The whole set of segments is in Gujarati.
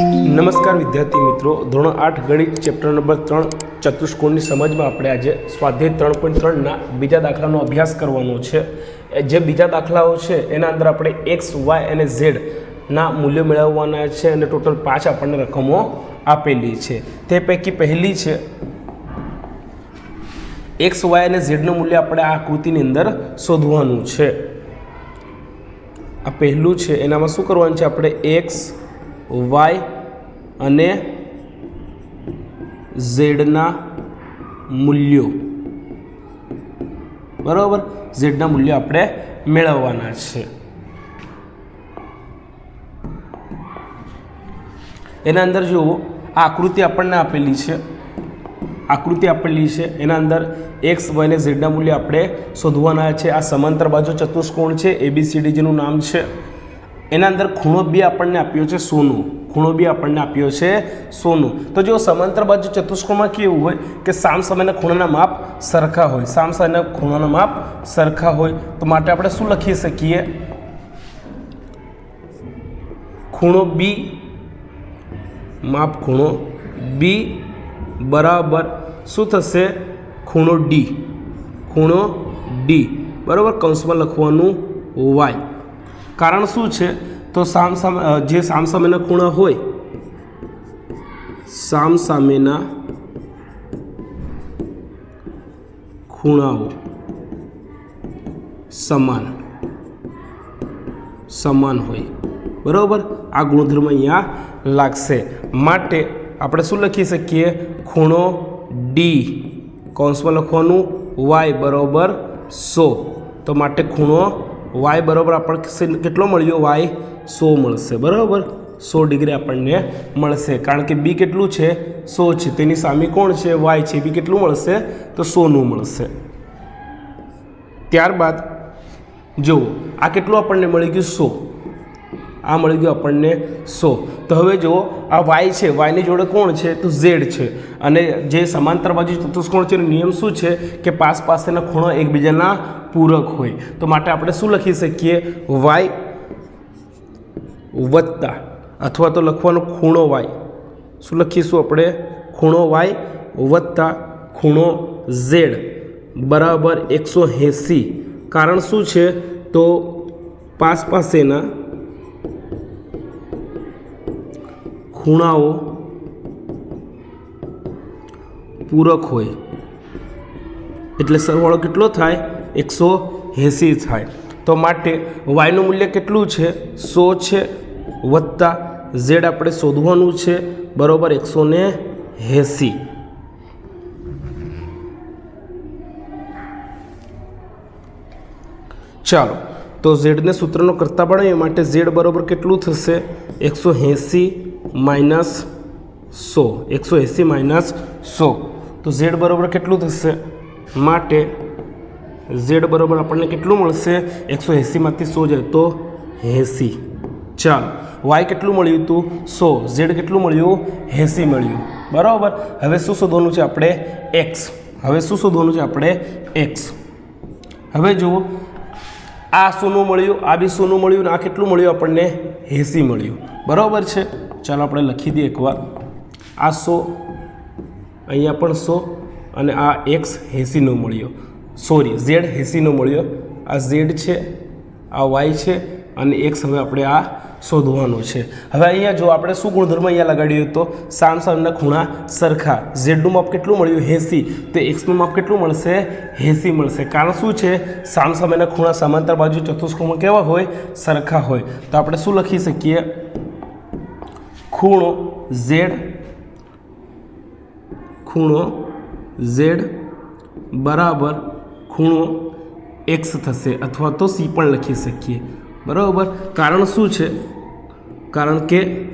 નમસ્કાર વિદ્યાર્થી મિત્રો. ધોરણ આઠ ગણિત ચેપ્ટર નંબર ત્રણ ચતુષ્કોણની સમજમાં આપણે આજે સ્વાધ્યાય ત્રણ પોઈન્ટ ત્રણના બીજા દાખલાનો અભ્યાસ કરવાનો છે. જે બીજા દાખલાઓ છે, એના અંદર આપણે એક્સ વાય અને ઝેડ ના મૂલ્યો મેળવવાના છે અને ટોટલ પાંચ આપણને રકમો આપેલી છે. તે પૈકી પહેલી છે. એક્સ વાય અને ઝેડનું મૂલ્ય આપણે આ આકૃતિની અંદર શોધવાનું છે. આ પહેલું છે. એનામાં શું કરવાનું છે? આપણે એક્સ વાય અને ઝેડના મૂલ્યો. બરાબર? ઝેડના મૂલ્યો આપણે મેળવવાના છે. એના અંદર જુઓ આ આકૃતિ આપણને આપેલી છે. આકૃતિ આપેલી છે. એના અંદર એક્સ, વાય અને ઝેડના મૂલ્ય આપણે શોધવાના છે. આ સમાંતર બાજુ ચતુષ્કોણ છે. એબીસીડી જેનું નામ છે. એના અંદર ખૂણો બી આપણને આપ્યો છે સોનું. ખૂણો બી આપણને આપ્યો છે સોનું. તો જો સમાંતર બાજુ ચતુષ્કોણમાં કેવું હોય કે સામ સામેના ખૂણાના માપ સરખા હોય. સામ સામેના ખૂણાના માપ સરખા હોય. તો માટે આપણે શું લખી શકીએ? ખૂણો બી, માપ ખૂણો બી બરાબર શું થશે? ખૂણો ડી. ખૂણો ડી. બરાબર કૌંસમાં લખવાનું વાય કારણ શું છે? તો સામ સામે જે સામ સામેના ખૂણા હોય સામ સામેના ખૂણાઓ સમાન સમાન હોય. બરાબર? આ ગુણધર્મ અહીંયા લાગશે. માટે આપણે શું લખી શકીએ? ખૂણો ડી કૌંસમાં લખવાનું વાય બરાબર સો. તો માટે ખૂણો વાય બરાબર આપણને કેટલો મળ્યો? વાય સો મળશે, બરાબર? સો ડિગ્રી આપણને મળશે. કારણ કે બી કેટલું છે? સો છે. તેની સામે કોણ છે? વાય છે. બી કેટલું મળશે? તો સોનું મળશે. ત્યારબાદ જુઓ, આ કેટલું આપણને મળી ગયું? સો. આ મળી ગયું આપણને સો. તો હવે જુઓ, આ વાય છે. વાયની જોડે કોણ છે? તો ઝેડ છે. અને જે સમાંતર બાજુ ચતુષ્કોણ છે, એનો નિયમ શું છે? કે પાસ પાસેના ખૂણો એકબીજાના પૂરક હોય. તો માટે આપણે શું લખી શકીએ? વાય વત્તા. અથવા તો લખવાનો ખૂણો વાય. શું લખીશું આપણે? ખૂણો વાય વત્તા ખૂણો ઝેડ બરાબર એકસો એંસી. કારણ શું છે? તો પાસ પાસેના ખૂણાઓ પૂરક હોય. એટલે સરવાળો કેટલો થાય? એકસો એંસી થાય. તો માટે વાયનું મૂલ્ય કેટલું છે? સો છે વત્તા ઝેડ આપણે શોધવાનું છે. બરોબર એકસો ને એંસી. ચાલો, તો ઝેડને સૂત્રનો કરતા બનાવીએ. માટે ઝેડ બરોબર કેટલું થશે? એકસો એંસી માઇનસ સો, એકસો એંસી માઇનસ સો. તો ઝેડ બરોબર કેટલું થશે? માટે ઝેડ બરોબર આપણને કેટલું મળશે? એકસો એંસીમાંથી સો જાય તો એંસી. ચાલો, વાય કેટલું મળ્યું હતું સો. ઝેડ કેટલું મળ્યું? એંસી મળ્યું. બરાબર? હવે શું શોધવાનું છે આપણે? એક્સ. હવે શું શોધવાનું છે આપણે? એક્સ. હવે જુઓ. આ સોનું મળ્યું, આ બી સોનું મળ્યું, ને આ કેટલું મળ્યું આપણને? એંસી મળ્યું. બરાબર છે? ચાલો આપણે લખી દઈએ એકવાર. આ સો, અહીંયા પણ સો અને આ એક્સ એંસીનો મળ્યો. સોરી, ઝેડ એંસીનો મળ્યો. આ ઝેડ છે, આ વાય છે અને એક્સ હવે આપણે આ શોધવાનો છે. હવે અહીંયા જો આપણે શું ગુણધર્મ અહીંયા લગાડ્યો તો સામ સામના ખૂણા સરખા. ઝેડનું માપ કેટલું મળ્યું? એંસી. તો એક્સનું માપ કેટલું મળશે? એંસી મળશે. કારણ શું છે? સામ સામેના ખૂણા સમાંતર બાજુ ચતુષ્કોણમાં કેવા હોય? સરખા હોય. તો આપણે શું લખી શકીએ? ખૂણો ઝેડ ખૂણો ઝેડ બરાબર ખૂણો એક્સ થશે અથવા તો સી પણ લખી શકીએ. બરાબર? કારણ શું છે? કારણ કે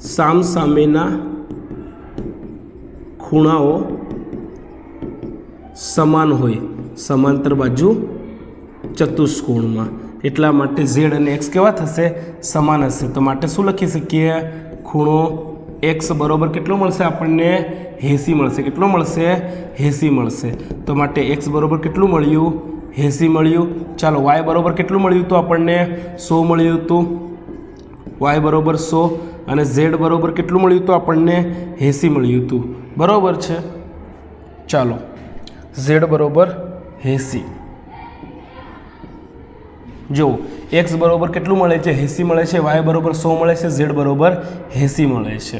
સામ સામેના ખૂણાઓ સમાન હોય. સમાંતર બાજુ ચતુષ્કોણમાં. એટલા માટે ઝેડ અને એક્સ કેવા થશે? સમાન હશે. તો માટે શું લખી શકીએ? ખૂણો એક્સ બરોબર કેટલો મળશે આપણને? એંસી મળશે. કેટલો મળશે? એંસી મળશે. તો માટે એક્સ બરોબર કેટલું મળ્યું? એંસી મળ્યું. ચાલો વાય બરોબર કેટલું મળ્યું હતું આપણને? સો મળ્યું હતું. વાય બરોબર સો અને ઝેડ બરોબર કેટલું મળ્યું હતું આપણને? એંસી મળ્યું હતું. બરોબર છે? ચાલો ઝેડ બરોબર એંસી. જો એક્સ બરોબર કેટલું મળે છે? એંસી મળે છે. વાય બરોબર સો મળે છે. ઝેડ બરોબર એંસી મળે છે.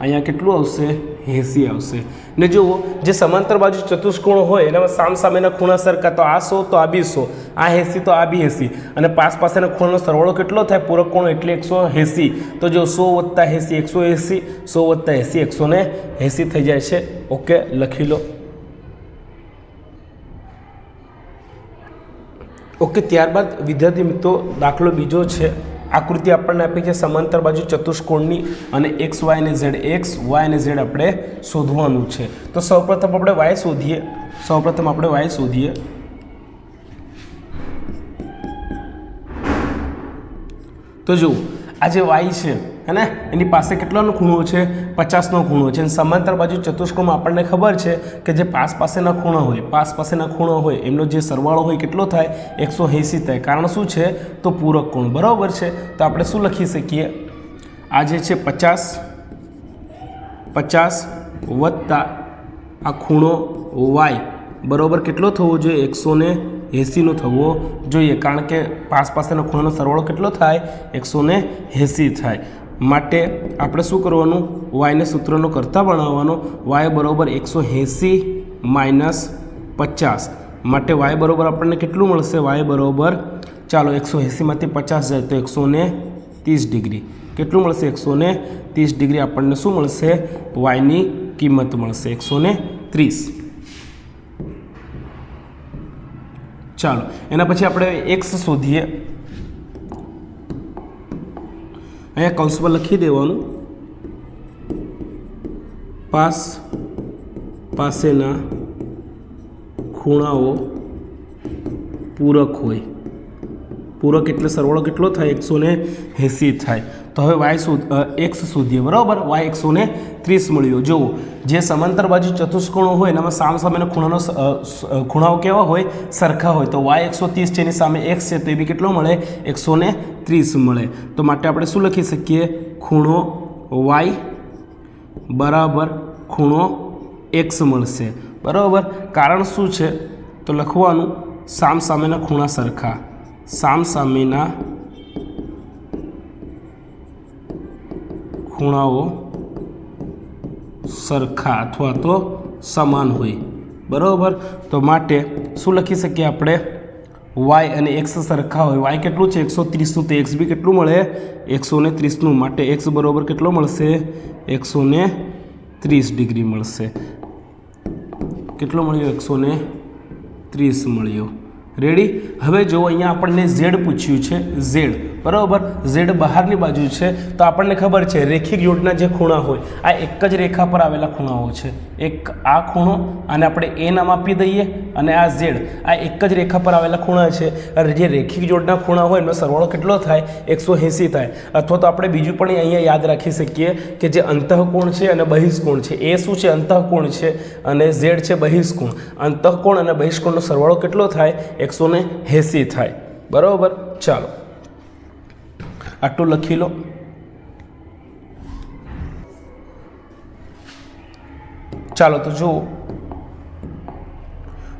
અહીંયા કેટલું આવશે? એંસી આવશે. ને જુઓ, જે સમાંતર બાજુ ચતુષ્કોણ હોય, એનામાં સામ સામેના ખૂણા સરખા, તો આ સો, તો આ બી સો. આ એંસી, તો આ બી એંસી. અને પાસ પાસેના ખૂણાનો સરવાળો કેટલો થાય? પૂરક કોણ એટલે એકસો એંસી. તો જો સો વત્તા એંસી, એકસો એંસી, સો વત્તા એંસી, એકસો ને એંસી થઈ જાય છે. ઓકે, લખી લો. ઓકે, ત્યારબાદ વિદ્યાર્થી મિત્રો, દાખલો બીજો છે. આકૃતિ આપણને આપી છે સમાંતર બાજુ ચતુષ્કોણની અને એક્સ વાય અને ઝેડ એક્સ વાય અને ઝેડ આપણે શોધવાનું છે. તો સૌપ્રથમ આપણે વાય શોધીએ. સૌપ્રથમ આપણે વાય શોધીએ. તો જુઓ, આ જે વાય છે હે ને એની પાસે કેટલાનો ખૂણો છે? પચાસનો ખૂણો છે. અને સમાંતર બાજુ ચતુષ્કોણમાં આપણને ખબર છે કે જે પાસ પાસેના ખૂણો હોય, પાસ પાસેના ખૂણો હોય, એમનો જે સરવાળો હોય કેટલો થાય? એકસો એંસી થાય. કારણ શું છે? તો પૂરક કોણ? બરાબર છે? તો આપણે શું લખી શકીએ? આ જે છે પચાસ પચાસ વત્તા આ ખૂણો વાય. બરાબર કેટલો થવો જોઈએ? એકસો ને એંસીનો થવો જોઈએ. કારણ કે પાસ પાસેનો ખૂણાનો સરવાળો કેટલો થાય? એકસો ને એંસી થાય. માટે આપણે શું કરવાનું? વાયને સૂત્રનો કરતાં બનાવવાનો. વાય બરાબર એકસો એંસી માઇનસ પચાસ. માટે વાય બરાબર આપણને કેટલું મળશે? વાય બરાબર ચાલો એકસો એંસીમાંથી પચાસ જાય તો એકસો ત્રીસ ડિગ્રી. કેટલું મળશે? એકસો ત્રીસ ડિગ્રી આપણને શું મળશે? વાયની કિંમત મળશે. એકસો ત્રીસ ચાલો, એના પછી આપણે એક્સ શોધીએ. અહીંયા કૌંસમાં લખી દેવાનું. પાસ પાસેના ખૂણાઓ પૂરક હોય. પૂરક એટલે સરવાળો કેટલો થાય? એકસો ને એંસી થાય. તો હવે વાય શોધ એક્સ શોધીએ, બરાબર? વાય એકસો ને ત્રીસ મળ્યો. જુઓ, જે સમાંતર બાજુ ચતુષ્કોણો હોય, એનામાં સામ સામેનો ખૂણાનો ખૂણાઓ કેવા હોય? સરખા હોય. તો વાય એકસો ત્રીસ છે, એની સામે એક્સ છે, તો એ બી કેટલો મળે? એકસો ને ત્રીસ મળે. તો માટે આપણે શું લખી શકીએ? ખૂણો વાય બરાબર ખૂણો એક્સ મળશે. બરાબર? કારણ શું છે? તો લખવાનું સામ સામેના ખૂણા સરખા. સામ સામેના ખૂણાઓ સરખા અથવા તો સમાન હોય. બરાબર? તો માટે શું લખી શકીએ આપણે? વાય અને એક્સ સરખા હોય. વાય કેટલું છે? એકસો ત્રીસનું. તો એક્સ બી કેટલું મળે? એકસો ને ત્રીસનું. માટે એક્સ બરાબર કેટલો મળશે? એકસો ને ત્રીસ ડિગ્રી મળશે. કેટલો મળ્યો? એકસો ને ત્રીસ મળ્યો. રેડી હવે જો અહીંયા આપણને ઝેડ પૂછ્યું છે ઝેડ બરાબર? ઝેડ બહારની બાજુ છે. તો આપણને ખબર છે, રેખિક જોડના જે ખૂણા હોય, આ એક જ રેખા પર આવેલા ખૂણાઓ છે. એક આ ખૂણો અને આપણે એ નામ આપી દઈએ અને આ ઝેડ, આ એક જ રેખા પર આવેલા ખૂણા છે. અને જે રેખિક જોડના ખૂણા હોય, એનો સરવાળો કેટલો થાય? એકસો એંસી થાય. અથવા તો આપણે બીજું પણ અહીંયા યાદ રાખી શકીએ કે જે અંતઃકોણ છે અને બહિષ્કોણ છે. એ શું છે? અંતઃકોણ છે અને ઝેડ છે બહિષ્કોણ. અંતઃકોણ અને બહિષ્કોણનો સરવાળો કેટલો થાય? એકસો ને એંસી થાય. બરાબર? ચાલો. આટલું લખી લો. ચાલો તો જુઓ.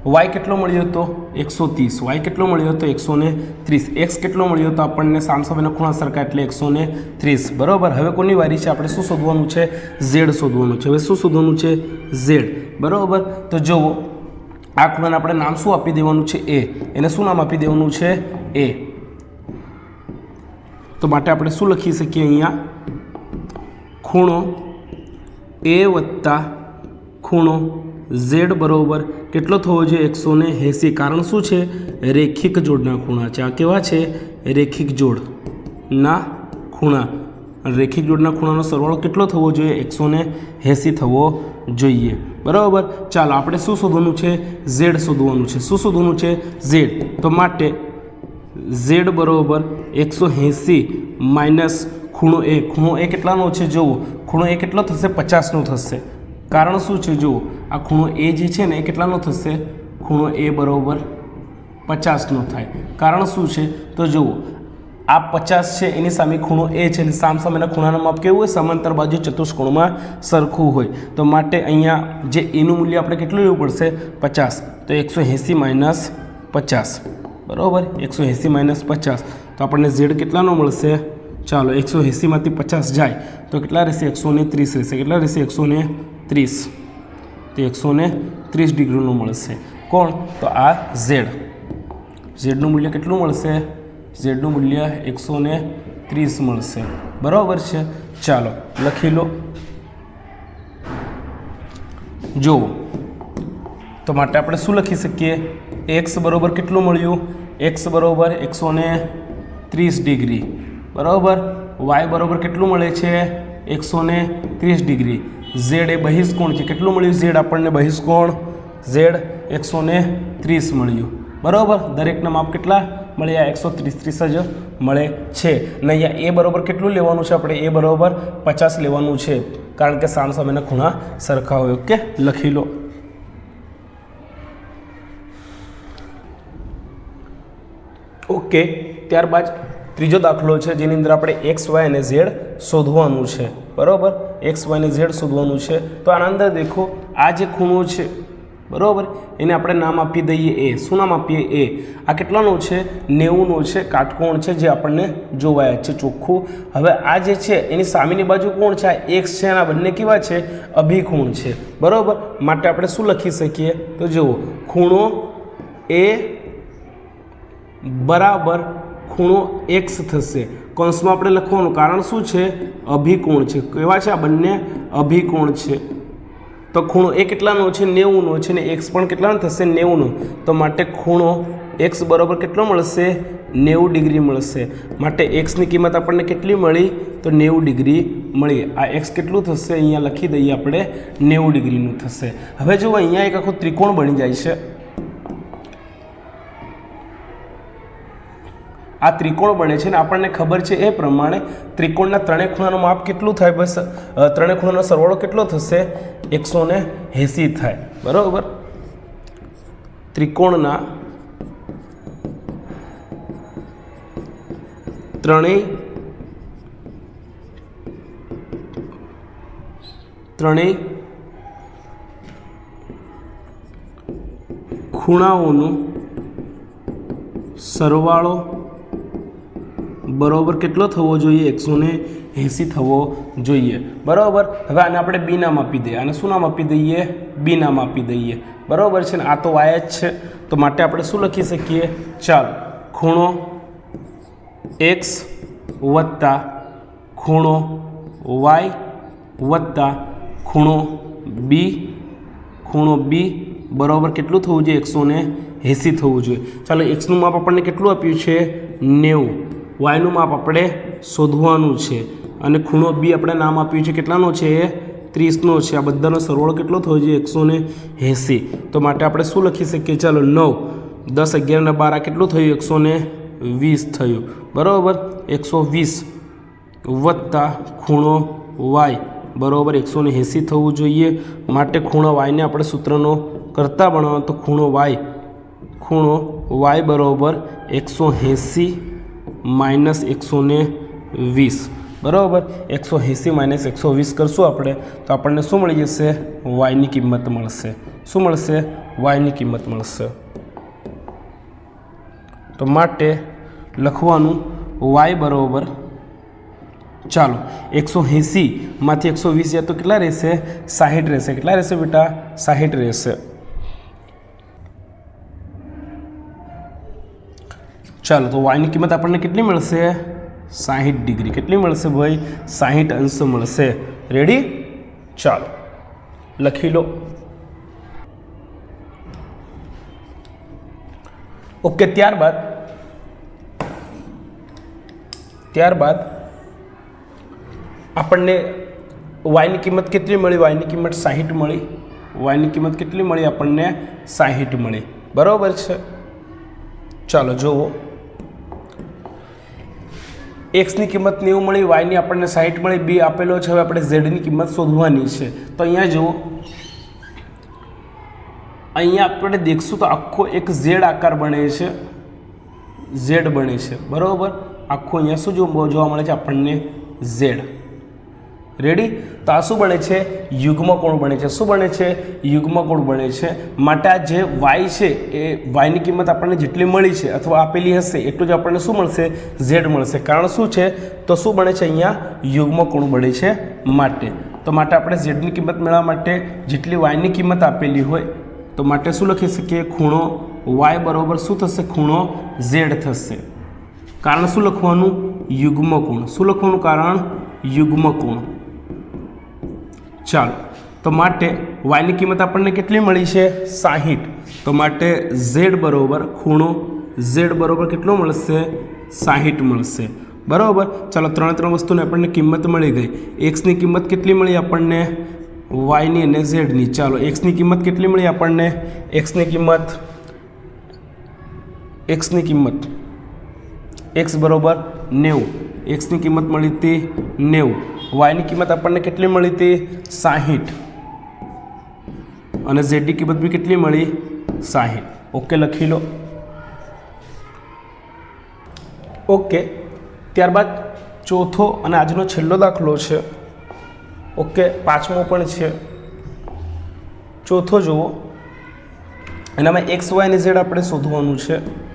વાય કેટલો મળ્યો હતો? એકસો ત્રીસ. વાય કેટલો મળ્યો હતો? એકસો ને ત્રીસ. એક્સ કેટલો મળ્યો હતો? આપણને સામસામેના ખૂણા સરખા એટલે એકસો ને ત્રીસ. બરાબર? હવે કોની વારી છે? આપણે શું શોધવાનું છે? ઝેડ શોધવાનું છે. હવે શું શોધવાનું છે? ઝેડ. બરાબર? તો જુઓ. આ ખૂણાને આપણે નામ શું આપી દેવાનું છે? એ. એને શું નામ આપી દેવાનું છે? એ. તો માટે આપણે શું લખી શકીએ અહીંયા? ખૂણો એ વત્તા ખૂણો ઝેડ બરોબર કેટલો થવો જોઈએ? એકસો ને એંસી. કારણ શું છે? રેખિક જોડના ખૂણા છે. આ કેવા છે? રેખિક જોડના ખૂણા. રેખિક જોડના ખૂણાનો સરવાળો કેટલો થવો જોઈએ? એકસો ને એંસી થવો જોઈએ. બરાબર? ચાલો, આપણે શું શોધવાનું છે? ઝેડ શોધવાનું છે. શું શોધવાનું છે? ઝેડ. તો માટે ઝેડ બરોબર એકસો એંસી માઇનસ ખૂણો એ. ખૂણો એ કેટલાનો છે જુઓ. ખૂણો એ કેટલો થશે? પચાસનો થશે. કારણ શું છે જુઓ? આ ખૂણો એ જે છે ને, એ કેટલાનો થશે? ખૂણો એ બરોબર પચાસનો થાય. કારણ શું છે? તો જુઓ, આ પચાસ છે, એની સામે ખૂણો એ છે અને સામ સામેના ખૂણાનું માપ કેવું હોય? સમાંતર બાજુ ચતુષ્કોણમાં સરખું હોય. તો માટે અહીંયા જે એનું મૂલ્ય આપણે કેટલું લેવું પડશે? પચાસ. તો એકસો એંસી માઇનસ પચાસ. બરાબર? એકસો એંસી માઇનસ પચાસ. તો આપણને ઝેડ કેટલાનો મળશે? ચાલો, એકસો એંસીમાંથી પચાસ જાય. તો કેટલા રહેશે? એકસો ને ત્રીસ રહેશે. કેટલા રહેશે? એકસો ને ત્રીસ. તો એકસો ને ત્રીસ ડિગ્રીનું મળશે. કોણ? તો આ ઝેડ. ઝેડનું મૂલ્ય કેટલું મળશે? ઝેડનું મૂલ્ય એકસો ને ત્રીસ મળશે. બરાબર છે? ચાલો, લખી લો. જુઓ. તો માટે આપણે શું લખી શકીએ? એક્સ બરોબર કેટલું મળ્યું? એક્સ બરોબર એકસો ને ત્રીસ ડિગ્રી. બરાબર? વાય બરાબર કેટલું મળે છે? એકસો ને ત્રીસ ડિગ્રી. ઝેડ એ બહિષ્કોણ છે. કેટલું મળ્યું? ઝેડ આપણને બહિષ્કોણ. ઝેડ એકસો ને ત્રીસ મળ્યું. બરાબર? દરેકના માપ કેટલા? મળ્યા એકસો ત્રીસ ત્રીસ જ મળે છે. અને અહીંયા એ બરાબર કેટલું લેવાનું છે? આપણે એ બરાબર પચાસ લેવાનું છે. કારણ કે સામ સામેના ખૂણા સરખા હોય. ઓકે? લખી લો. ઓકે, ત્યારબાદ ત્રીજો દાખલો છે, જેની અંદર આપણે એક્સ, વાય અને ઝેડ શોધવાનું છે. બરાબર? એક્સ, વાય અને ઝેડ શોધવાનું છે. તો આના અંદર દેખો, આ જે ખૂણો છે, બરાબર? એને આપણે નામ આપી દઈએ એ. શું નામ આપીએ? એ. આ કેટલાનો છે? નેવુંનો છે, કાટકોણ છે, જે આપણને જોવાય છે ચોખ્ખું. હવે આ જે છે, એની સામેની બાજુ કોણ છે? આ એક્સ છે આ બંને કેવા છે? અભિકોણ છે. બરાબર? માટે આપણે શું લખી શકીએ? તો જુઓ, ખૂણો એ બરાબર ખૂણો એક્સ થશે. કૌંસમાં આપણે લખવાનું કારણ શું છે? અભિકોણ છે. કેવા છે આ બંને? અભિકોણ છે. તો ખૂણો એ કેટલાનો છે? નેવુંનો છે ને એક્સ પણ કેટલાનો થશે? નેવુંનો. તો માટે ખૂણો એક્સ બરાબર કેટલો મળશે? નેવું ડિગ્રી મળશે. માટે એક્સની કિંમત આપણને કેટલી મળી? તો નેવું ડિગ્રી મળી. આ એક્સ કેટલું થશે? અહીંયા લખી દઈએ આપણે. નેવું ડિગ્રીનું થશે. હવે જુઓ, અહીંયા એક આખો ત્રિકોણ બની જાય છે. આ ત્રિકોણ બને છે ને આપણને ખબર છે એ પ્રમાણે ત્રિકોણના ત્રણેય ખૂણાનું માપ કેટલું થાય? બસ ત્રણે ખૂણાનો સરવાળો કેટલો થશે? એકસો એંસી થાય. બરાબર? ત્રિકોણના ત્રણેય ત્રણેય ખૂણાઓનું સરવાળો બરોબર કેટલો થવો જોઈએ? એકસો ને એંસી થવો જોઈએ. બરાબર? હવે આને આપણે બી નામ આપી દઈએ. આને શું નામ આપી દઈએ? બી નામ આપી દઈએ. બરાબર છે ને? આ તો વાય જ છે. તો માટે આપણે શું લખી શકીએ? ચાલ. ખૂણો એક્સ વત્તા ખૂણો વાય વત્તા ખૂણો બી. ખૂણો બી બરાબર કેટલું થવું જોઈએ? એકસો ને એંસી થવું જોઈએ. ચાલો, એક્સનું માપ આપણને કેટલું આપ્યું છે? નેવું. વાયનું માપ આપણે શોધવાનું છે. અને ખૂણો બી આપણે નામ આપ્યું છે. કેટલાનો છે એ? ત્રીસનો છે. આ બધાનો સરવાળો કેટલો થયો છે? એકસો ને એંસી. તો માટે આપણે શું લખી શકીએ? ચાલો, નવ. દસ અગિયાર ને બાર, આ કેટલું થયું? એકસો ને વીસ થયું. બરાબર? એકસો વીસ વત્તા ખૂણો વાય. બરાબર? એકસો ને એંસી થવું જોઈએ. માટે ખૂણો વાયને આપણે સૂત્રનો કરતા બનાવો તો ખૂણો વાય. ખૂણો વાય બરાબર એકસો એંસી માઇનસ એકસો વીસ. બરાબર? એકસો એંસી માઇનસ એકસો વીસ કરશું આપણે. તો આપણને શું મળી જશે? વાયની કિંમત મળશે. શું મળશે? વાયની કિંમત મળશે. તો માટે લખવાનું વાય બરાબર. ચાલો, એકસો એંસીમાંથી એકસો વીસ જાય તો કેટલા રહેશે? સાહીઠ રહેશે. કેટલા રહેશે બેટા? સાહીઠ રહેશે. ચાલો, તો વાયની કિંમત આપણને કેટલી મળશે? સાહીઠ ડિગ્રી. કેટલી મળશે ભાઈ? સાહીઠ અંશ મળશે. રેડી ચાલો, લખી લો. ઓકે ત્યારબાદ ત્યારબાદ આપણને વાયની કિંમત કેટલી મળી? વાયની કિંમત સાહીઠ મળી. વાયની કિંમત કેટલી મળી? આપણને સાહીઠ મળી. બરાબર છે? ચાલો, જુઓ. એક્સની કિંમત નેવું મળી વાયની આપણને સાહીઠ મળી બી આપેલો છે, હવે આપણે ઝેડની કિંમત શોધવાની છે. તો અહીંયા જુઓ. અહીંયા આપણે દેખશું તો આખો એક ઝેડ આકાર બને છે. ઝેડ બને છે. બરાબર? આખું અહીંયા શું જોવા મળે છે આપણને ઝેડ રેડી તો આ શું બને છે? યુગ્મ કોણ બને છે. શું બને છે? યુગ્મ કોણ બને છે. માટે આ જે વાય છે, એ વાયની કિંમત આપણને જેટલી મળી છે અથવા આપેલી હશે, એટલું જ આપણને શું મળશે? ઝેડ મળશે. કારણ શું છે? તો શું બને છે અહીંયા? યુગ્મ કોણ બને છે માટે. તો માટે આપણે ઝેડની કિંમત મેળવવા માટે જેટલી વાયની કિંમત આપેલી હોય, તો માટે શું લખી શકીએ? ખૂણો વાય બરાબર શું થશે? ખૂણો ઝેડ થશે. કારણ શું લખવાનું? યુગ્મ કોણ શું લખવાનું? કારણ યુગ્મ કોણ ચાલો. તો માટે વાયની કિંમત આપણને કેટલી મળી છે? સાહીઠ. તો માટે ઝેડ બરોબર ખૂણો ઝેડ બરોબર કેટલો મળશે? સાહીઠ મળશે. બરાબર? ચાલો, ત્રણે ત્રણ વસ્તુની આપણને કિંમત મળી ગઈ. એક્સની કિંમત કેટલી મળી આપણને? વાયની અને ઝેડની ચાલો એક્સની કિંમત કેટલી મળી આપણને? એક્સની કિંમત એક્સની કિંમત. એક્સ બરોબર નેવું. એક્સની કિંમત મળી હતી નેવું. વાયની કિંમત આપણને કેટલી મળી હતી સાહીઠ. અને ઝેડની કિંમત બી કેટલી મળી સાહીઠ. ઓકે લખી લો. ઓકે ત્યારબાદ ચોથો અને આજનો છેલ્લો દાખલો છે. ઓકે પાંચમો પણ છે. ચોથો જુઓ. એનામાં એક્સ વાય અને ઝેડ આપણે શોધવાનું છે.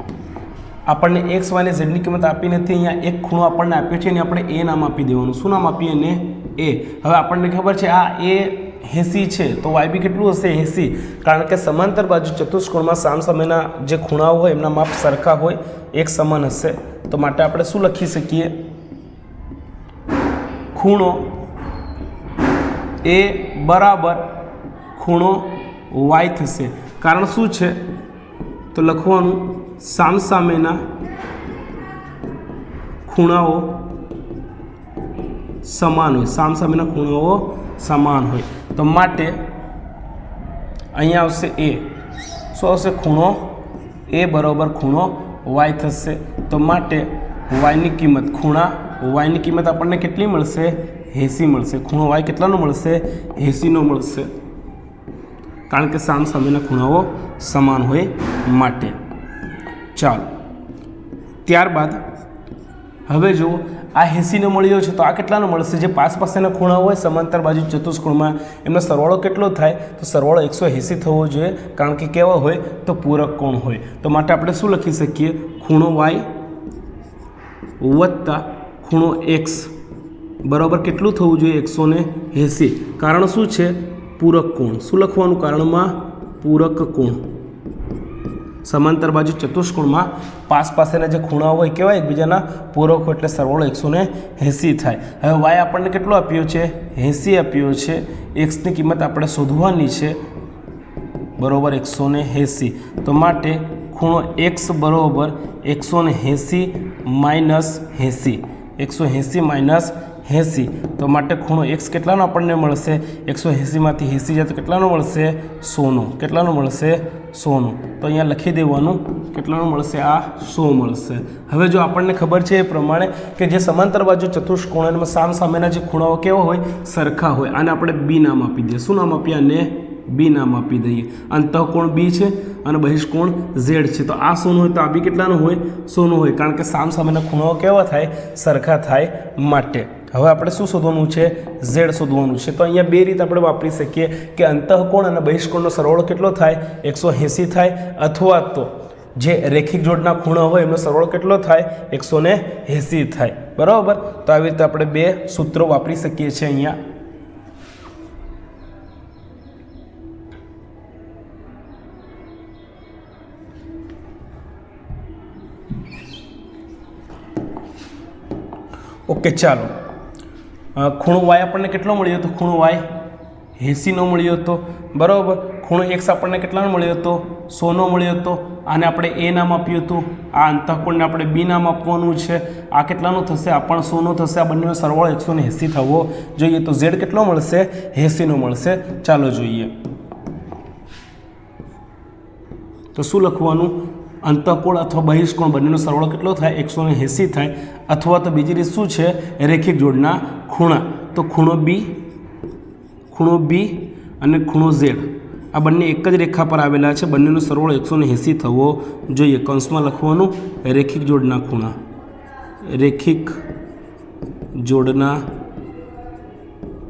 આપણને એક્સ વાયને ઝેડની કિંમત આપી નથી. અહીંયા એક ખૂણો આપણને આપ્યો છે એને આપણે એ નામ આપી દેવાનું. શું નામ આપીએ ને એ હવે આપણને ખબર છે આ એ એંસી છે. તો વાય બી કેટલું હશે? એંસી કારણ કે સમાંતર બાજુ ચતુષ્કોણમાં સામસામેના જે ખૂણાઓ હોય, એમના માપ સરખા હોય, એક સમાન હશે. તો માટે આપણે શું લખી શકીએ? ખૂણો એ બરાબર ખૂણો વાય થશે. કારણ શું છે? તો લખવાનું સામસામેના ખૂણાઓ સમાન હોય. સામસામેના ખૂણાઓ સમાન હોય. તો માટે અહીંયા આવશે એ. શું આવશે? ખૂણો એ બરાબર ખૂણો વાય થશે. તો માટે વાયની કિંમત, ખૂણા વાયની કિંમત આપણને કેટલી મળશે? એંસી મળશે. ખૂણો વાય કેટલાનો મળશે? એંસીનો મળશે. કારણ કે સામ સામેના ખૂણાઓ સમાન હોય માટે. ચાલો. ત્યારબાદ, હવે જુઓ, આ એંસીનો મળ્યો છે, તો આ કેટલાનો મળશે? જે પાસ પાસેના ખૂણા હોય, સમાંતર બાજુ ચતુષ્કોણમાં એમનો સરવાળો કેટલો થાય? તો સરવાળો એકસો એંસી થવો જોઈએ, કારણ કે કેવા હોય? તો પૂરક કોણ હોય? તો માટે આપણે શું લખી શકીએ? ખૂણો વાય વત્તા ખૂણો એક્સ બરાબર કેટલું થવું જોઈએ? એકસો ને કારણ શું છે? પૂરક કોણ. શું લખવાનું? કારણમાં પૂરક કોણ. સમાંતર બાજુ ચતુષ્કોણમાં પાસ પાસેના જે ખૂણાઓ હોય કહેવાય, એકબીજાના પૂરક એટલે સરવાળો એકસો એંસી થાય. હવે વાય આપણને કેટલો આપ્યો છે? એંસી આપ્યો છે. એક્સની કિંમત આપણે શોધવાની છે. બરોબર એકસો એંસી. તો માટે ખૂણો એક્સ બરોબર એકસો ને એંસી માઇનસ એંસી. એકસો એંસી માઇનસ એંસી. તો માટે ખૂણો એક્સ કેટલાનો આપણને મળશે? એકસો એંસીમાંથી એંસી જાય તો કેટલાનો મળશે? સોનું. કેટલાનો મળશે? સોનું. તો અહીંયા લખી દેવાનું કેટલાનું મળશે? આ સો મળશે. હવે જો આપણને ખબર છે એ પ્રમાણે કે જે સમાંતર બાજુ ચતુષ્કોણ એમાં સામ સામેના જે ખૂણાઓ કેવા હોય? સરખા હોય. આને આપણે બી નામ આપી દઈએ. શું નામ આપીએ? અને બી નામ આપી દઈએ. અંતઃકોણ બી છે? અને બહિષ્કોણ ઝેડ છે. તો આ સોનું હોય તો આ બી કેટલાનું હોય? સોનું હોય. કારણ કે સામ સામેના ખૂણાઓ કેવા થાય? સરખા થાય માટે. હવે આપણે શું શોધવાનું છે? ઝેડ શોધવાનું છે. તો અહીંયા બે રીત આપણે વાપરી શકીએ કે અંતઃકોણ અને બહિષ્કોણનો સરવાળો કેટલો થાય? એકસો એંસી થાય અથવા તો જે રેખિક જોડના ખૂણો હોય એમનો સરવાળો કેટલો થાય? એકસો એંસી થાય. બરાબર? તો આવી રીતે આપણે બે સૂત્રો વાપરી શકીએ છીએ અહીંયા. ઓકે, ચાલો. ખૂણો વાય આપણને કેટલો મળ્યો હતો? ખૂણો વાય એંસીનો મળ્યો હતો. બરાબર? ખૂણો એક્સ આપણને કેટલાનો મળ્યો હતો? સોનો મળ્યો હતો. આને આપણે એ નામ આપ્યું હતું. આ અંતઃકોણને આપણે બી નામ આપવાનું છે. આ કેટલાનું થશે? આ પણ સોનો થશે. આ બંનેનો સરવાળો એકસો ને એંસી થવો જોઈએ. તો ઝેડ કેટલો મળશે? એંસીનો મળશે. ચાલો જોઈએ. તો શું લખવાનું? અંતઃકોણ અથવા બહિષ્કોણ બંનેનો સરવાળો કેટલો થાય? એકસો એંસી થાય. અથવા તો બીજી રીત શું છે? રેખિક જોડના ખૂણા, તો ખૂણો બી ખૂણો બી અને ખૂણો ઝેડ આ બંને એક જ રેખા પર આવેલા છે. બંનેનો સરવાળો એકસો એંસી થવો જોઈએ. કૌંસમાં લખવાનું રેખિક જોડના ખૂણા. રેખિક જોડના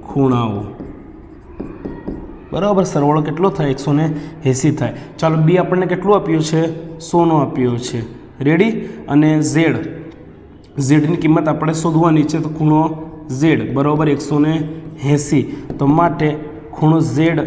ખૂણાઓ. બરાબર? સરવાળો કેટલો થાય? એકસો ને એંસી થાય. ચાલો બી આપણને કેટલું આપ્યું છે? સોનો આપ્યો છે. રેડી અને ઝેડ ઝેડની કિંમત આપણે શોધવાની છે. તો ખૂણો ઝેડ બરાબર એકસો ને એંસી. તો માટે ખૂણો ઝેડ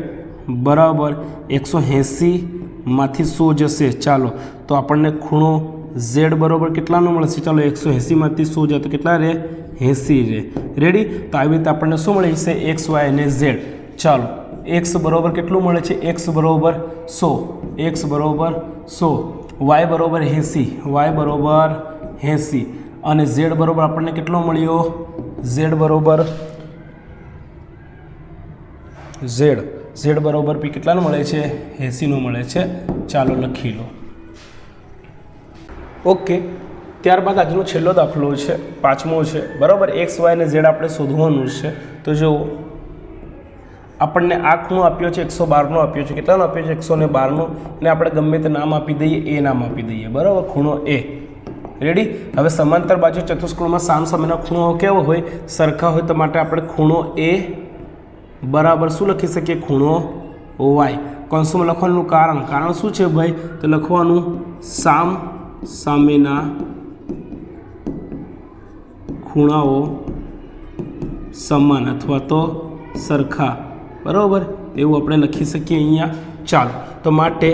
બરાબર એકસો એંસીમાંથી સો જશે. ચાલો, તો આપણને ખૂણો ઝેડ બરાબર કેટલાનો મળશે? ચાલો એકસો એંસીમાંથી સો જાય તો કેટલા રહે? એંસી રહે. રેડી તો આવી રીતે આપણને શું મળે છે એક્સ વાય અને ઝેડ ચાલો એક્સ બરાબર કેટલું મળે છે? એક્સ બરાબર સો. એક્સ બરાબર સો. વાય બરાબર એંસી. વાય બરાબર એંસી. અને ઝેડ બરાબર આપણને કેટલો મળ્યો? ઝેડ બરાબર ઝેડ. ઝેડ બરાબર પી કેટલાનું મળે છે? એંસીનું મળે છે. ચાલો લખી લો. ઓકે ત્યારબાદ આજનો છેલ્લો દાખલો છે. પાંચમો છે. બરાબર? એક્સ, વાય અને ઝેડ આપણે શોધવાનું છે. તો જો આપણને આ ખૂણો આપ્યો છે, એકસો બારનો આપ્યો છે. કેટલાનો આપ્યો છે? એકસો ને બારનો અને આપણે ગમે તે નામ આપી દઈએ, એ નામ આપી દઈએ. બરાબર? ખૂણો એ રેડી હવે સમાંતર બાજુ ચતુષ્કોણમાં સામ સામેના ખૂણો કેવો હોય? સરખા હોય તો માટે આપણે ખૂણો એ બરાબર શું લખી શકીએ? ખૂણો વાય કૌંસમાં લખવાનું કારણ. કારણ શું છે ભાઈ? તો લખવાનું સામ સામેના ખૂણાઓ સમાન અથવા તો સરખા. બરાબર? એવું આપણે લખી શકીએ અહીંયા. ચાલો. તો માટે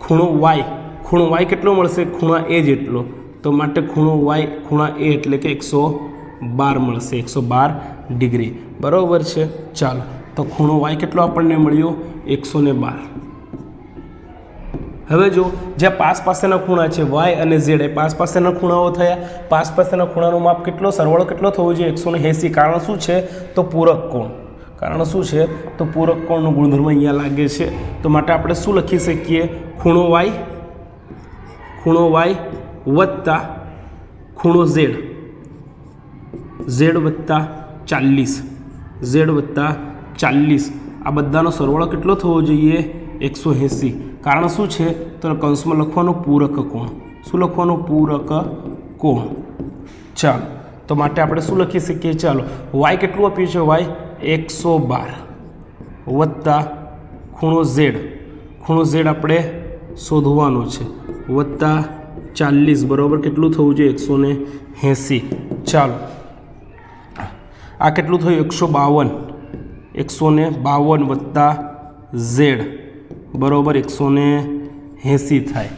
ખૂણો વાય ખૂણો વાય કેટલો મળશે? ખૂણા એ જેટલો. તો માટે ખૂણો વાય ખૂણા એ એટલે કે એકસો બાર મળશે, એકસો બાર ડિગ્રી. બરાબર છે? ચાલો. તો ખૂણો વાય કેટલો આપણને મળ્યો? એકસો બાર. હવે જો, જ્યાં પાસ પાસેના ખૂણા છે વાય અને ઝેડ એ પાસ પાસેના ખૂણાઓ થયા. પાસ પાસેના ખૂણાનો માપ કેટલો? સરવાળો કેટલો થવો જોઈએ? એકસો ને એંસી. કારણ શું છે? તો પૂરક કોણ? કારણ શું છે? તો પૂરક કોણનો ગુણધર્મ અહીંયા લાગે છે. તો માટે આપણે શું લખી શકીએ? ખૂણો વાય ખૂણો વાય વત્તા ખૂણો ઝેડ ઝેડ વત્તા ચાલીસ ઝેડ વત્તા ચાલીસ આ બધાનો સરવાળો કેટલો થવો જોઈએ એકસો એંસી કારણ શું છે તો કંસમાં લખવાનું પૂરક કોણ શું લખવાનું પૂરક કોણ ચાલો તો માટે આપણે શું લખી શકીએ ચાલો વાય કેટલું આપ્યું છે વાય એકસો બાર વત્તા ખૂણો ઝેડ ખૂણો ઝેડ આપણે શોધવાનો છે વત્તા ચાલીસ, બરાબર? કેટલું થવું જોઈએ? એકસો ને એંસી. ચાલો. આ કેટલું થયું? એકસો બાવન. એકસો ને બાવન વત્તા ઝેડ. બરાબર? એકસો ને એંસી થાય.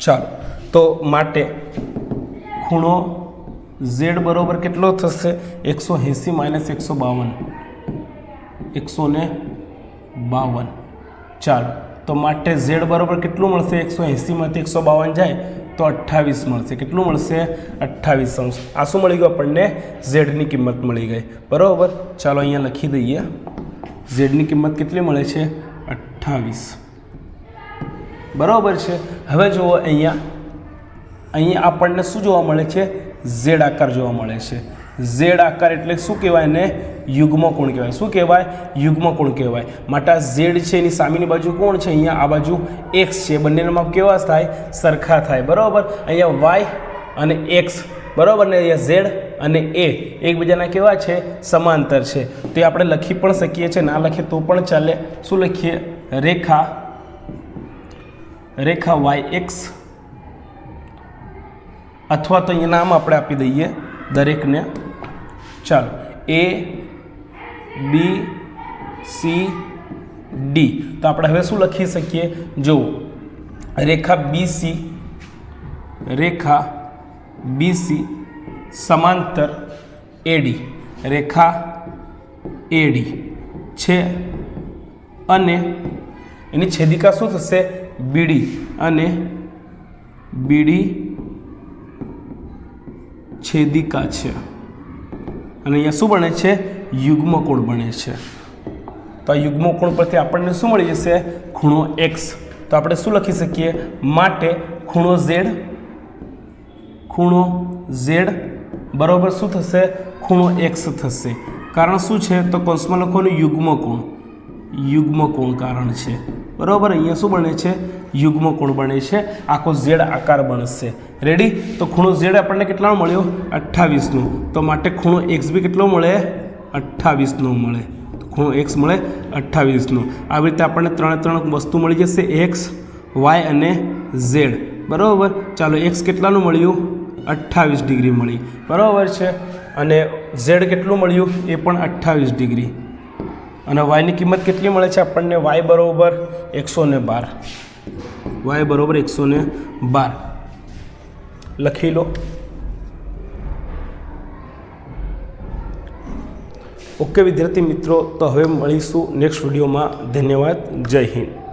ચાલો. તો માટે ખૂણો ઝેડ બરાબર કેટલો થશે? એકસો એંસી માઇનસ એકસો બાવન. એકસો ને બાવન. ચાલો. તો માટે ઝેડ બરાબર કેટલું મળશે? એકસો એંસીમાંથી એકસો બાવન જાય તો અઠ્ઠાવીસ મળશે. કેટલું મળશે? અઠ્ઠાવીસ અંશ. આ શું મળી ગયું આપણને? ઝેડની કિંમત મળી ગઈ. બરાબર? ચાલો અહીંયા લખી દઈએ. ઝેડની કિંમત કેટલી મળે છે? અઠ્ઠાવીસ. બરાબર છે. હવે જુઓ અહીંયા. અહીંયા આપણને શું જોવા મળે છે? ઝેડ આકાર જોવા મળે છે. ઝેડ આકાર એટલે શું કહેવાય ને યુગ્મ કોણ કહેવાય? શું કહેવાય? યુગ્મ કોણ કહેવાય? માટે આ ઝેડ છે, એની સામેની બાજુ કોણ છે? અહીંયા આ બાજુ એક્સ છે. બંનેના માપ કેવા થાય? સરખા થાય. બરાબર? અહીંયા વાય અને એક્સ બરાબર ને? અહીંયા ઝેડ અને એ એકબીજાના કેવા છે? સમાંતર છે. તો એ આપણે લખી પણ શકીએ છીએ ના? લખીએ તો પણ ચાલે. શું લખીએ? રેખા. રેખા વાય એક્સ અથવા તો અહીંયા નામ આપણે આપી દઈએ દરેકને. ચાલો. A B, C, D. તો આપણે હવે શું લખી શકીએ? જો રેખા બીસી રેખા બીસી સમાંતર એડી રેખા એડી છે. અને એની છેદિકા શું થશે? બીડી અને બીડી છેદિકા છે. અને અહીંયા શું બને છે? યુગ્મકોણ બને છે? તો આ યુગ્મકોણ પરથી આપણને શું મળી જશે? ખૂણો એક્સ તો આપણે શું લખી શકીએ? માટે ખૂણો ઝેડ ખૂણો ઝેડ બરાબર શું થશે? ખૂણો એક્સ થશે. કારણ શું છે? તો કૌંસમાં લખવાનું યુગ્મ કોણ. યુગ્મ કોણ કારણ છે. બરાબર? અહીંયા શું બને છે? યુગ્મ કોણ બને છે. આખો ઝેડ આકાર બનશે. રેડી તો ખૂણો ઝેડ આપણને કેટલાનો મળ્યો? અઠ્ઠાવીસનો. તો માટે ખૂણો એક્સ બી કેટલો મળે? અઠ્ઠાવીસનો મળે. ખૂણો એક્સ મળે અઠ્ઠાવીસનો. આવી રીતે આપણને ત્રણે ત્રણ વસ્તુ મળી જશે એક્સ વાય અને ઝેડ બરાબર? ચાલો એક્સ કેટલાનું મળ્યું? અઠ્ઠાવીસ ડિગ્રી મળી. બરાબર છે? અને ઝેડ કેટલું મળ્યું? એ પણ અઠ્ઠાવીસ ડિગ્રી. અને વાયની કિંમત કેટલી મળે છે આપણને? વાય બરોબર એકસો ને બાર. વાય બરાબર એકસો ને બાર. લખી લો. ઓકે વિદ્યાર્થી મિત્રો તો હવે મળીશું નેક્સ્ટ વિડીયોમાં ધન્યવાદ. જય હિન્દ.